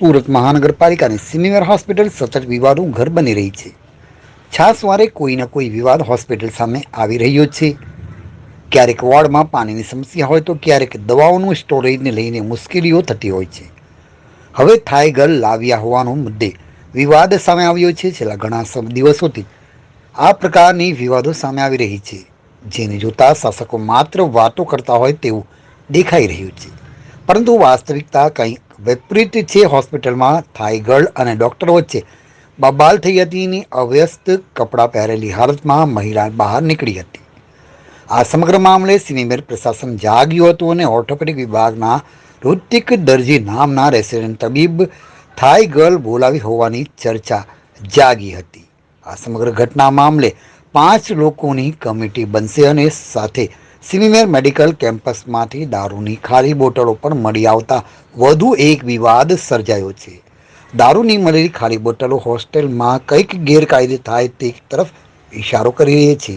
સુરત મહાનગરપાલિકાની senior hospital સતત વિવાદનું ઘર બની રહી છે. છાસવારે કોઈને કોઈ વિવાદ હોસ્પિટલ સામે આવી રહ્યો છે. ક્યારેક વોર્ડમાં પાણીની સમસ્યા હોય તો ક્યારેક દવાઓનું સ્ટોરેજને લઈને મુશ્કેલીઓ થતી હોય છે. હવે થાય ઘર લાવ્યા હોવાનો મુદ્દે વિવાદ સામે આવ્યો છે. છેલ્લા ઘણા દિવસોથી આ પ્રકારની વિવાદો સામે આવી રહી છે. જેને જોતા શાસકો માત્ર વાતો કરતા હોય તેવું દેખાઈ રહ્યું છે. પરંતુ વાસ્તવિકતા કંઈ વિપરીત છે હોસ્પિટલમાં થાઈ ગર્લ અને ડોક્ટર વચ્ચે બબાલ થઈ હતી અને અવ્યસ્ત કપડાં પહેરેલી હાલતમાં મહિલા બહાર નીકળી હતી. આ સમગ્ર મામલે સિનેમેર પ્રશાસન જાગ્યું હતું અને ઓર્થોપેડિક વિભાગના ઋતિક દરજી નામના રેસિડેન્ટ તબીબ થાઈ ગર્લ બોલાવી હોવાની ચર્ચા જાગી હતી. આ સમગ્ર ઘટના મામલે પાંચ લોકોની કમિટી બનશે અને સાથે સિનિયર મેડિકલ કેમ્પસમાંથી દારૂની ખાલી બોટલો પણ મળી આવતા વધુ એક વિવાદ સર્જાયો છે. દારૂની મળેલી ખાલી બોટલો હોસ્ટેલમાં કંઈક ગેરકાયદે થાય તે તરફ ઇશારો કરી રહી છે.